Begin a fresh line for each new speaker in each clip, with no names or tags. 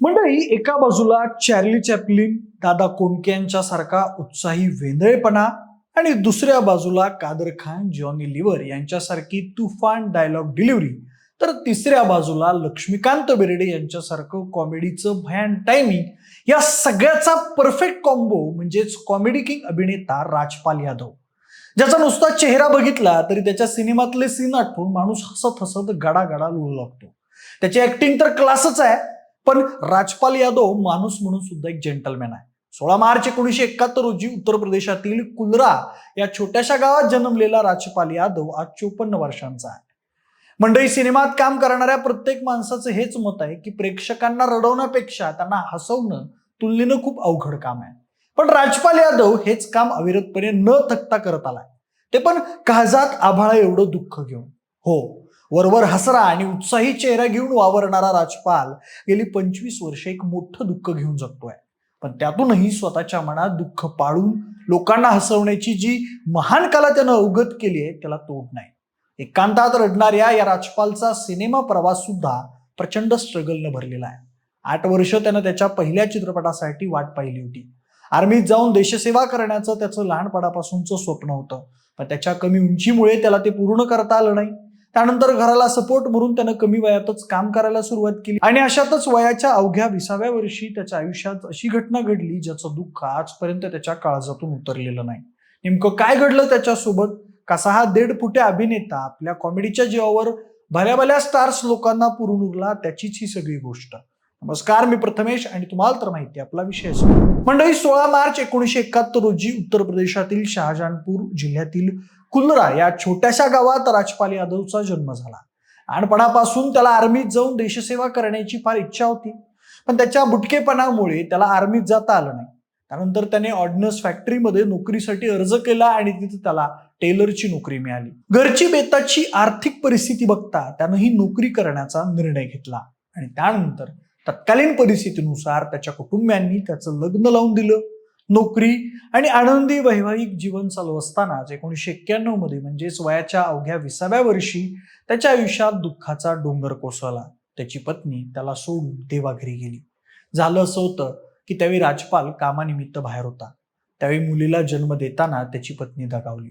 मंडळी एका बाजूला चार्ली चॅपलिन दादा कोंडके यांच्या सारखा उत्साही वेंदळेपणा आणि दुसऱ्या बाजूला कादर खान जॉनी लिव्हर यांच्यासारखी तुफान डायलॉग डिलिव्हरी तर तिसऱ्या बाजूला लक्ष्मीकांत बेर्डे यांच्यासारखं कॉमेडीचं भयान टायमिंग या सगळ्याचा परफेक्ट कॉम्बो म्हणजेच कॉमेडी किंग अभिनेता राजपाल यादव. ज्याचा नुसता चेहरा बघितला तरी त्याच्या सिनेमातले सीन आठवून माणूस हसत हसत गडागडा गाडा लुळू लागतो. त्याची ऍक्टिंग तर क्लासच आहे पण राजपाल यादव माणूस म्हणून सुद्धा एक जेंटलमॅन आहे. सोळा मार्च एकोणीशे एकाहत्तर रोजी उत्तर प्रदेशातील कुलरा या छोट्याशा गावात जन्मलेला राजपाल यादव आज चोपन्न वर्षांचा आहे. मंडळी सिनेमात काम करणाऱ्या प्रत्येक माणसाचं हेच मत आहे की प्रेक्षकांना रडवण्यापेक्षा त्यांना हसवणं तुलनेनं खूप अवघड काम आहे. पण राजपाल यादव हेच काम अविरतपणे न थकता करत आलाय. ते पण काळजात आभाळा एवढं दुःख घेऊन. हो. वरवर हसरा आणि उत्साही चेहरा घेऊन वावरणारा राजपाल गेली पंचवीस वर्ष एक मोठं दुःख घेऊन जगतोय. पण त्यातूनही स्वतःच्या मनात दुःख पाळून लोकांना हसवण्याची जी महान कला त्यानं अवगत केली आहे त्याला तोड नाही. एकांतात रडणाऱ्या या राजपालचा सिनेमा प्रवास सुद्धा प्रचंड स्ट्रगलनं भरलेला आहे. आठ वर्ष त्यानं त्याच्या पहिल्या चित्रपटासाठी वाट पाहिली होती. आर्मीत जाऊन देशसेवा करण्याचं त्याचं लहानपणापासूनचं स्वप्न होतं. पण त्याच्या कमी उंचीमुळे त्याला ते पूर्ण करता आलं नाही. त्यानंतर घराला सपोर्ट म्हणून त्यानं कमी वयातच काम करायला सुरुवात केली. आणि अशातच वयाच्या अवघ्या विसाव्या वर्षी त्याच्या आयुष्यात अशी घटना घडली ज्याचं दुःख आजपर्यंत त्याच्या काळजातून उतरलेलं नाही. नेमकं काय घडलं त्याच्यासोबत? कसा हा दीड फुटे अभिनेता आपल्या कॉमेडीच्या जीवावर भल्या भल्या स्टार्स लोकांना पुरून उरला त्याचीच ही सगळी गोष्ट. नमस्कार मी प्रथमेश आणि तुम्हाला तर माहिती आहे आपला विषय मंडळी सोळा मार्च एकोणीसशे एकाहत्तर रोजी उत्तर प्रदेशातील शहाजहानपूर जिल्ह्यातील कुलरा या छोट्याशा गावात राजपाल यादवचा जन्म झाला. लहानपणापासून त्याला आर्मीत जाऊन देशसेवा करण्याची फार इच्छा होती. पण त्याच्या बुटकेपणामुळे त्याला आर्मीत जाता आलं नाही. त्यानंतर त्याने ऑर्डनन्स फॅक्टरीमध्ये नोकरीसाठी अर्ज केला आणि तिथे त्याला टेलरची नोकरी मिळाली. घरची बेताची आर्थिक परिस्थिती बघता त्यानं ही नोकरी करण्याचा निर्णय घेतला. आणि त्यानंतर तत्कालीन परिस्थितीनुसार त्याच्या कुटुंबियांनी त्याचं लग्न लावून दिलं. नोकरी आणि आनंदी वैवाहिक जीवन चालू असतानाच एकोणीसशे एक्क्याण्णवमध्ये म्हणजेच वयाच्या अवघ्या विसाव्या वर्षी त्याच्या आयुष्यात दुःखाचा डोंगर कोसळला. त्याची पत्नी त्याला सोडून देवाघरी गेली. झालं असं होतं की त्यावेळी राजपाल कामानिमित्त बाहेर होता. त्यावेळी मुलीला जन्म देताना त्याची पत्नी दगावली.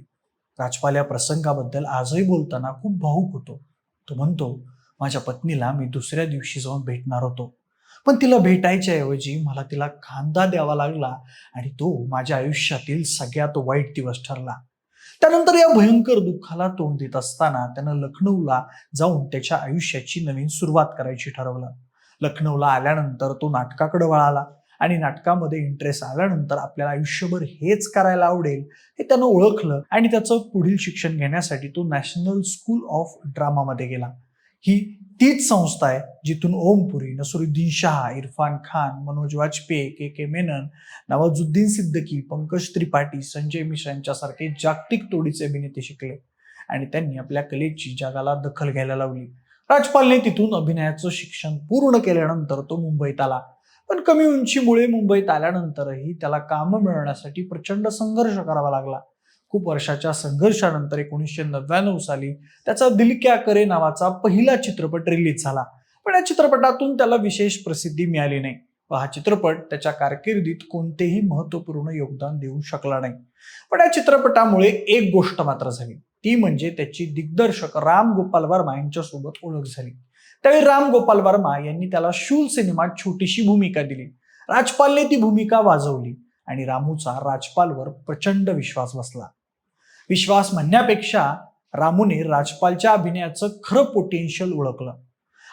राजपाल या प्रसंगाबद्दल आजही बोलताना खूप भाऊक होतो. तो म्हणतो माझ्या पत्नीला मी दुसऱ्या दिवशी जाऊन भेटणार होतो. पण तिला भेटायच्या ऐवजी मला तिला खांदा द्यावा लागला आणि तो माझ्या आयुष्यातील सगळ्यात वाईट दिवस ठरला. त्यानंतर या भयंकर दुःखाला तोंड देत असताना त्यानं लखनौला जाऊन त्याच्या आयुष्याची नवीन सुरुवात करायची ठरवलं. लखनौला आल्यानंतर तो नाटकाकडे वळाला आणि नाटकामध्ये इंटरेस्ट आल्यानंतर आपल्याला आयुष्यभर हेच करायला आवडेल हे त्यानं ओळखलं आणि त्याचं पुढील शिक्षण घेण्यासाठी तो नॅशनल स्कूल ऑफ ड्रामामध्ये गेला. ही तीच संस्था आहे जिथून ओमपुरी नसरुद्दीन शहा इरफान खान मनोज वाजपेयी के के मेनन नवाजुद्दीन सिद्दकी पंकज त्रिपाठी संजय मिश्रा यांच्यासारखे जागतिक तोडीचे अभिनेते शिकले आणि त्यांनी आपल्या कलेची जगाला दखल घ्यायला लावली. राजपालने तिथून अभिनयाचं शिक्षण पूर्ण केल्यानंतर तो मुंबईत आला. पण कमी उंचीमुळे मुंबईत आल्यानंतरही त्याला काम मिळवण्यासाठी प्रचंड संघर्ष करावा लागला. खूप वर्षाच्या संघर्षानंतर एकोणीसशे नव्याण्णव साली त्याचा दिल क्या करे नावाचा पहिला चित्रपट रिलीज झाला. पण या चित्रपटातून त्याला विशेष प्रसिद्धी मिळाली नाही. व हा चित्रपट त्याच्या कारकिर्दीत कोणतेही महत्त्वपूर्ण योगदान देऊ शकला नाही. पण या चित्रपटामुळे एक गोष्ट मात्र झाली. ती म्हणजे त्याची दिग्दर्शक राम गोपाल वर्मा यांच्यासोबत ओळख झाली. त्यावेळी राम गोपाल वर्मा यांनी त्याला शूल सिनेमात छोटीशी भूमिका दिली. राजपालने ती भूमिका वाजवली आणि रामूचा राजपालवर प्रचंड विश्वास बसला. विश्वास म्हणण्यापेक्षा रामूने राजपालच्या अभिनयाचं खरं पोटेन्शियल ओळखलं.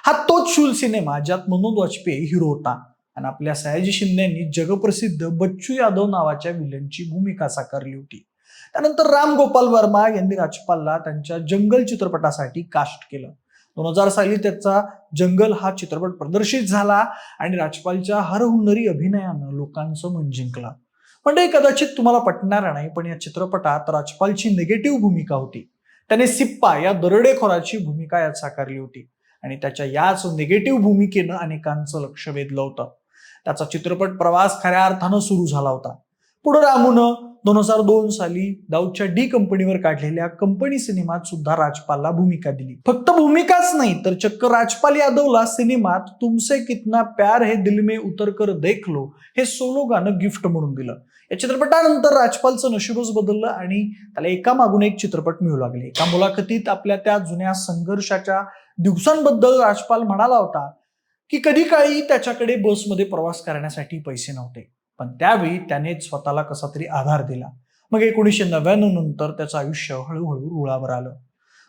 हा तोच शूल सिनेमा ज्यात मनोज वाजपेयी हिरो होता. आणि आपल्या सयाजी शिंदे यांनी जगप्रसिद्ध बच्चू यादव नावाच्या विलनची भूमिका साकारली होती. त्यानंतर राम गोपाल वर्मा यांनी राजपालला त्यांच्या जंगल चित्रपटासाठी कास्ट केलं. दोन हजार साली त्याचा जंगल हा चित्रपट प्रदर्शित झाला आणि राजपालच्या हरहुन्नरी अभिनयानं लोकांचं मन जिंकलं. म्हणजे कदाचित तुम्हाला पटणार नाही पण या चित्रपटात राजपालची निगेटिव्ह भूमिका होती. त्याने सिप्पा या दरोडेखोराची भूमिका यात साकारली होती. आणि त्याच्या याच निगेटिव्ह भूमिकेनं अनेकांचं लक्ष वेधलं होतं. त्याचा चित्रपट प्रवास खऱ्या अर्थानं सुरू झाला होता. पुढे रामूनं दोन हजार दोन साली दाऊदच्या डी कंपनीवर काढलेल्या कंपनी सिनेमात सुद्धा राजपालला भूमिका दिली. फक्त भूमिकाच नाही तर चक्क राजपाल यादवला सिनेमात तुमसे कितना प्यार हे दिल में उतर कर देखलो हे सोलो गाणं गिफ्ट म्हणून दिलं. या चित्रपटानंतर राजपालचं नशीबच बदललं आणि त्याला एका मागून एक चित्रपट मिळू लागले. एका मुलाखतीत आपल्या त्या जुन्या संघर्षाच्या दिवसांबद्दल राजपाल म्हणाला होता की कधी काळी त्याच्याकडे बसमध्ये प्रवास करण्यासाठी पैसे नव्हते. पण त्यावेळी त्याने स्वतःला कसा तरी आधार दिला. मग एकोणीसशे नव्याण्णव नंतर त्याचं आयुष्य हळूहळू रुळावर आलं.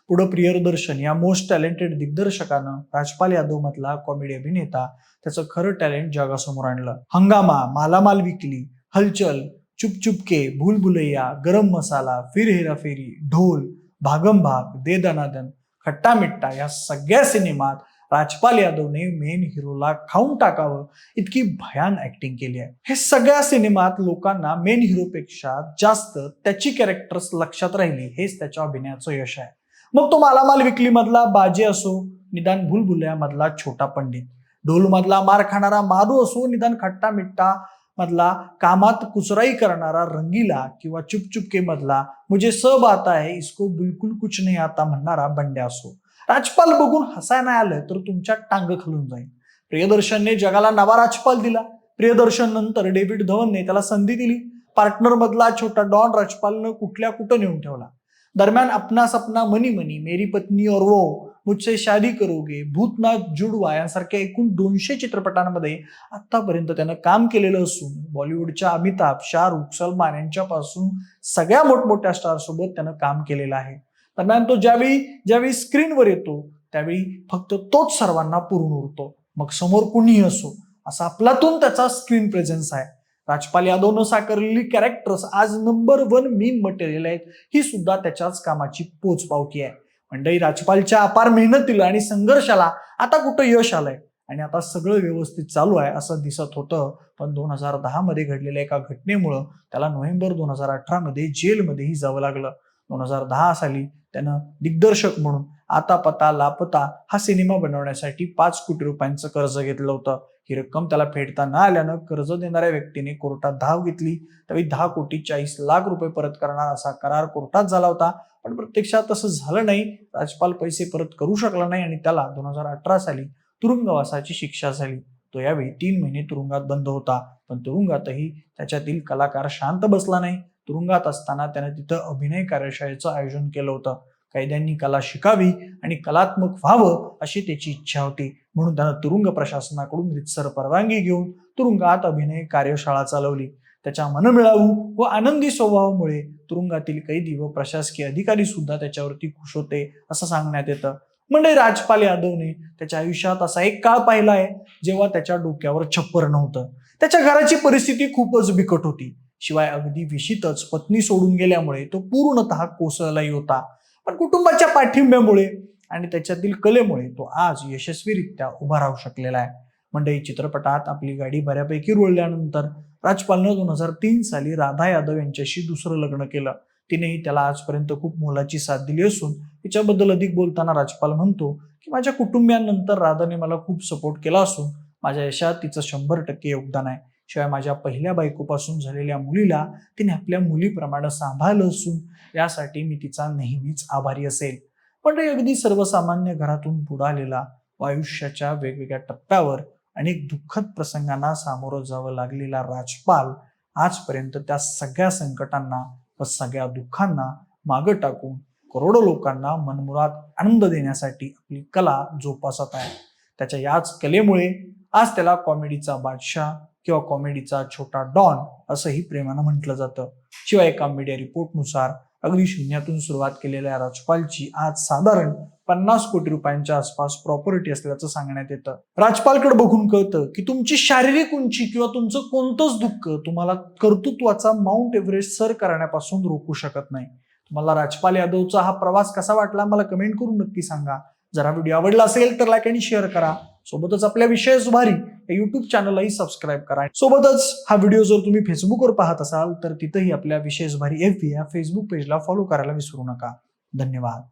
पुढं प्रियदर्शन या मोस्ट टॅलेंटेड दिग्दर्शकानं राजपाल यादव मधला कॉमेडी अभिनेता त्याचं खरं टॅलेंट जगासमोर आणलं. हंगामा मालामाल विकली हलचल चुप चुपके भूल भुलैया गरम मसाला फिर हेराफेरी ढोल भागम भाग दे दनादन खट्टा मिट्टा या सगळ्या सिनेमात राजपाल यादवने मेन हिरोला खाऊन टाकावं इतकी भयान ऍक्टिंग केली आहे. हे सगळ्या सिनेमात लोकांना मेन हिरोपेक्षा जास्त त्याची कॅरेक्टर्स लक्षात राहिली हेच त्याच्या अभिनयाचं यश आहे. मग तो मालामाल विकली मधला बाजे असो निदान भूलभुलया मधला छोटा पंडित. ढोलमधला मार खाणारा मारू असो निदान खट्टा मिट्टा मधला कामात कुचराई करणारा रंगीला किंवा चुपचुपके मधला मुझे म्हणजे सब आता है इसको बिलकुल कुछ नाही आता म्हणणारा बंड्या असो. राजपाल बघून हसाय नाही आलं तर तुमच्या टांग खालून जाईल. प्रियदर्शनने जगाला नवा राजपाल दिला. प्रियदर्शन नंतर डेव्हिड धवनने त्याला संधी दिली. पार्टनर मधला छोटा डॉन राजपालनं कुठल्या कुठं नेऊन ठेवला? दरम्यान अपना सपना मनी मनी मेरी पत्नी और वो मुझसे शादी करोगे भूतनाथ जुडवा यांसारख्या एकूण दोनशे चित्रपटांमध्ये आतापर्यंत त्यानं काम केलेलं असून बॉलिवूडच्या अमिताभ शाहरुख सलमान यांच्यापासून सगळ्या मोठमोठ्या स्टार सोबत त्यानं काम केलेलं आहे. दरम्यान तो ज्यावेळी ज्यावेळी स्क्रीनवर येतो त्यावेळी फक्त तोच सर्वांना पुरून उरतो. मग समोर कुणीही असो असा आपलातून त्याचा स्क्रीन प्रेझेन्स आहे. राजपाल यादवनं साकारलेली कॅरेक्टर्स आज नंबर वन मीम मटेरियल आहेत ही सुद्धा त्याच्याच कामाची पोचपावती आहे. मंडई राजपालच्या अपार मेहनतीला आणि संघर्षाला आता कुठं यश आलंय? आणि आता सगळं व्यवस्थित चालू आहे असं दिसत होतं. पण दोन हजार दहामध्ये घडलेल्या एका घटनेमुळं त्याला नोव्हेंबर दोन हजार अठरामध्ये जेलमध्येही जावं लागलं. दोन हजार दहा साली त्यानं दिग्दर्शक म्हणून आता पता लापता हा सिनेमा बनवण्यासाठी पाच कोटी रुपयांचं कर्ज घेतलं होतं. ही रक्कम त्याला फेडता न आल्यानं कर्ज देणाऱ्या व्यक्तीने कोर्टात धाव घेतली. त्यावेळी दहा कोटी चाळीस लाख रुपये परत करणार असा करार कोर्टात झाला होता. पण प्रत्यक्षात तसं झालं नाही. राजपाल पैसे परत करू शकला नाही आणि त्याला दोन हजार अठरा साली तुरुंगवासाची शिक्षा झाली. तो यावेळी तीन महिने तुरुंगात बंद होता. पण तुरुंगातही त्याच्यातील कलाकार शांत बसला नाही. तुरुंगात असताना त्याने तिथं अभिनय कार्यशाळेचं आयोजन केलं होतं. कैद्यांनी कला शिकावी आणि कलात्मक व्हावं अशी त्याची इच्छा होती. म्हणून त्यानं तुरुंग प्रशासनाकडून रितसर परवानगी घेऊन तुरुंगात अभिनय कार्यशाळा चालवली. त्याच्या मनमिळावू व आनंदी स्वभावामुळे तुरुंगातील कैदी व प्रशासकीय अधिकारी सुद्धा त्याच्यावरती खुश होते असं सांगण्यात येतं. म्हणजे राजपाल यादवने त्याच्या आयुष्यात असा एक काळ पाहिला आहे जेव्हा त्याच्या डोक्यावर छप्पर नव्हतं. त्याच्या घराची परिस्थिती खूपच बिकट होती. शिवाय अगदी विशीतच पत्नी सोडून गेल्यामुळे तो पूर्णतः कोसळलाही होता. पण कुटुंबाच्या पाठिंब्यामुळे आणि त्याच्यातील कलेमुळे तो आज यशस्वीरित्या उभा राहू शकलेला आहे. म्हणजे मंडळी चित्रपटात आपली गाडी बऱ्यापैकी रुळल्यानंतर राजपालनं दोन हजार तीन साली राधा यादव यांच्याशी दुसरं लग्न केलं. तिनेही त्याला आजपर्यंत खूप मोलाची साथ दिली असून तिच्याबद्दल अधिक बोलताना राजपाल म्हणतो की माझ्या कुटुंबियांनंतर राधाने मला खूप सपोर्ट केला असून माझ्या यशात तिचं शंभर टक्के योगदान आहे. शिवाय माझ्या पहिल्या बायकोपासून झालेल्या मुलीला तिने आपल्या मुलीप्रमाणे सांभाळलं असून यासाठी मी तिचा नेहमीच आभारी असेल. पण रे अगदी सर्वसामान्य घरातून बुडालेला व आयुष्याच्या वेगवेगळ्या टप्प्यावर अनेक दुःखद प्रसंगांना सामोरं जावं लागलेला राजपाल आजपर्यंत त्या सगळ्या संकटांना व सगळ्या दुःखांना मागं टाकून करोडो लोकांना मनमुराद आनंद देण्यासाठी आपली कला जोपासत आहे. त्याच्या याच कलेमुळे आज त्याला कॉमेडीचा बादशाह किंवा कॉमेडीचा छोटा डॉन असंही प्रेमानं म्हटलं जातं. शिवाय एका मीडिया रिपोर्टनुसार अगदी शून्यातून सुरुवात केलेल्या राजपालची आज साधारण पन्नास कोटी रुपयांच्या आसपास प्रॉपर्टी असल्याचं सांगण्यात येतं. राजपालकडे बघून कळतं की तुमची शारीरिक उंची किंवा तुमचं कोणतंच दुःख तुम्हाला कर्तृत्वाचा माउंट एव्हरेस्ट सर करण्यापासून रोखू शकत नाही. तुम्हाला राजपाल यादवचा हा प्रवास कसा वाटला मला कमेंट करून नक्की सांगा. जर हा व्हिडिओ आवडला असेल तर लाईक आणि शेअर करा. सोबतच आपल्या विषय सुभारी या युट्यूब चॅनललाही सबस्क्राईब करा. सोबतच हा व्हिडिओ जर तुम्ही फेसबुकवर पाहत असाल तर तिथंही आपल्या विशेष भारी एफ या फेसबुक पेजला फॉलो करायला विसरू नका. धन्यवाद.